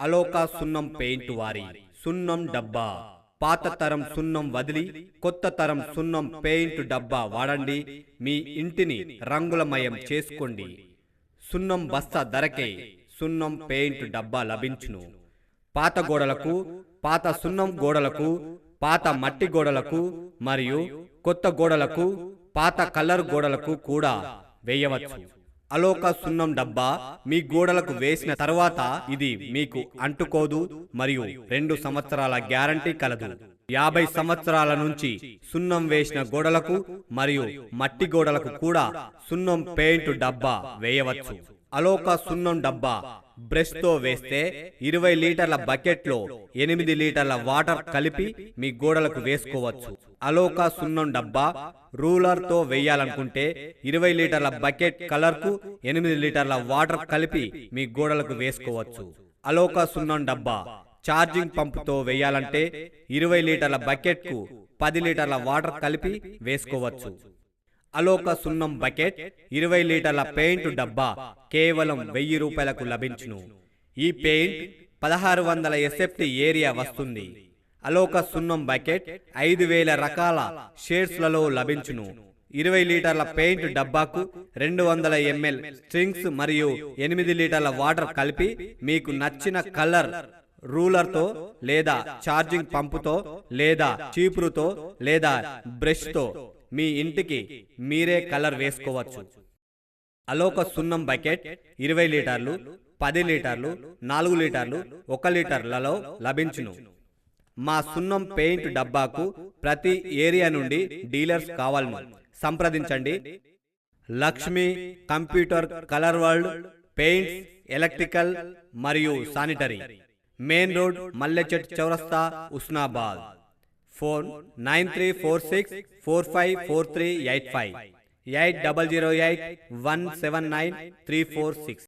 అలోకా సున్నం పెయింట్ వారి. సున్నం డబ్బా. పాత తరం సున్నం వదిలి కొత్త తరం సున్నం పెయింట్ డబ్బా వాడండి. మీ ఇంటిని రంగులమయం చేసుకోండి. సున్నం బస్తా ధరకే సున్నం పెయింట్ డబ్బా లభించును. పాత గోడలకు పాత సున్నం గోడలకు పాత మట్టి గోడలకు మరియు కొత్త గోడలకు పాత కలర్ గోడలకు కూడా వేయవచ్చు. అలోక సున్నం డబ్బా మీ గోడలకు వేసిన తర్వాత ఇది మీకు అంటుకోదు మరియు రెండు సంవత్సరాల గ్యారంటీ కలదు. యాభై సంవత్సరాల నుంచి సున్నం వేసిన గోడలకు మరియు మట్టి గోడలకు కూడా సున్నం పెయింట్ డబ్బా వేయవచ్చు. అలోక సున్నం డబ్బా. బ్రష్తో వేస్తే ఇరవై లీటర్ల బకెట్లో ఎనిమిది లీటర్ల వాటర్ కలిపి మీ గోడలకు వేసుకోవచ్చు. అలోకా సున్నం డబ్బా రూలర్తో వేయాలనుకుంటే ఇరవై లీటర్ల బకెట్ కలర్కు ఎనిమిది లీటర్ల వాటర్ కలిపి మీ గోడలకు వేసుకోవచ్చు. అలోకా సున్నం డబ్బా ఛార్జింగ్ పంపుతో వేయాలంటే ఇరవై లీటర్ల బకెట్కు పది లీటర్ల వాటర్ కలిపి వేసుకోవచ్చు. అలోక సున్నం బకెట్ ఇరవై లీటర్ల పెయింట్ డబ్బా కేవలం వెయ్యి రూపాయలకు లభించును. ఈ పెయింట్ పదహారు వందల ఎస్ఎఫ్టి ఏరియా వస్తుంది. అలోక సున్నం బకెట్ ఐదు వేల రకాల షేడ్స్లలో లభించును. ఇరవై లీటర్ల పెయింట్ డబ్బాకు రెండు వందల ఎంఎల్ స్ట్రింగ్స్ మరియు ఎనిమిది లీటర్ల వాటర్ కలిపి మీకు నచ్చిన కలర్ రూలర్తో లేదా ఛార్జింగ్ పంపుతో లేదా చీపురుతో లేదా బ్రష్తో మీ ఇంటికి మీరే కలర్ వేసుకోవచ్చు. అలోక సున్నం బకెట్ ఇరవై లీటర్లు పది లీటర్లు నాలుగు లీటర్లు ఒక లీటర్లలో లభించును. మా సున్నం పెయింట్ డబ్బాకు ప్రతి ఏరియా నుండి డీలర్స్ కావాలను. సంప్రదించండి. Lakshmi computer colour world paints electrical మరియు శానిటరీ మెయిన్ రోడ్ మల్లెచెట్ చౌరస్తా Husnabad. Phone nine three four six four five four three eight five eight double zero eight one seven nine three four six